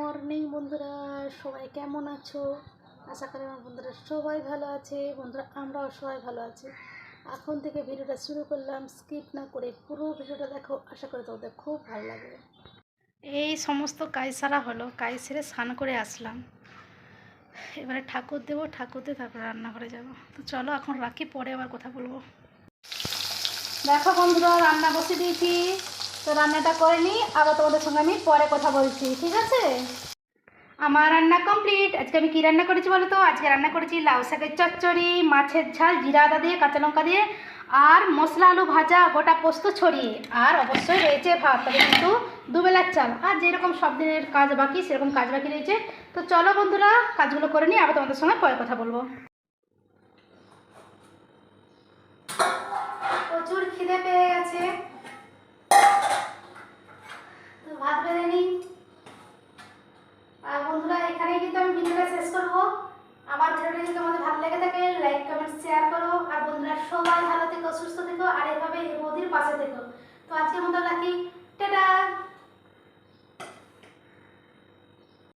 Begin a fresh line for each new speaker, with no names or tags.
Morning বন্ধুরা, সবাই কেমন আছো? আশা করি আমার বন্ধুরা সবাই ভালো আছে। বন্ধুরা, আমরাও সবাই ভালো আছি। এখন থেকে ভিডিওটা শুরু করলাম। স্কিপ না করে পুরো ভিডিওটা দেখো। আশা করি তোমাদের খুব ভালো লাগবে। এই সমস্ত কাজ সারা হলো। কাজ সেরে স্নান করে আসলাম। এবারে ঠাকুর দেবো। ঠাকুর দিয়ে তারপরে রান্নাঘরে যাব। তো চলো, এখন রাখি, পরে আবার কথা বলব। দেখো বন্ধুরা, রান্না বসে দিয়েছি। তো রান্নাটা করে নিই আবার তোমাদের সঙ্গে আমি পরে কথা বলছি, ঠিক আছে? আমার রান্না কমপ্লিট আজকে আমি কী রান্না করেছি বলো তো? আজকে রান্না করেছি লাউ শাকের চচ্চড়ি, মাছের ঝাল, জিরা আদা দিয়ে, কাঁচা লঙ্কা দিয়ে, আর মশলা আলু ভাজা, গোটা পোস্ত ছড়িয়ে। আর অবশ্যই রয়েছে ভাত, তবে কিন্তু দুবেলার চাল। আর যেরকম সব দিনের কাজ বাকি, সেরকম কাজ বাকি রয়েছে। তো চলো বন্ধুরা, কাজগুলো করে নিই আবার তোমাদের সঙ্গে পরে কথা বলব। প্রচুর খিদে পেয়ে গেছে তো ভাত বেড়ে নিই আর বন্ধুরা এখানেই কিন্তু আমি ভিডিওটা শেষ করব আমার ভিডিওটি যদি তোমাদের ভালো লেগে থাকে লাইক কমেন্ট শেয়ার করো। আর বন্ধুরা, সবাই ভালো থেকো, সুস্থ থেকো, আর এভাবে মোদির পাশে থেকো। তো আজকের মতো রাখি।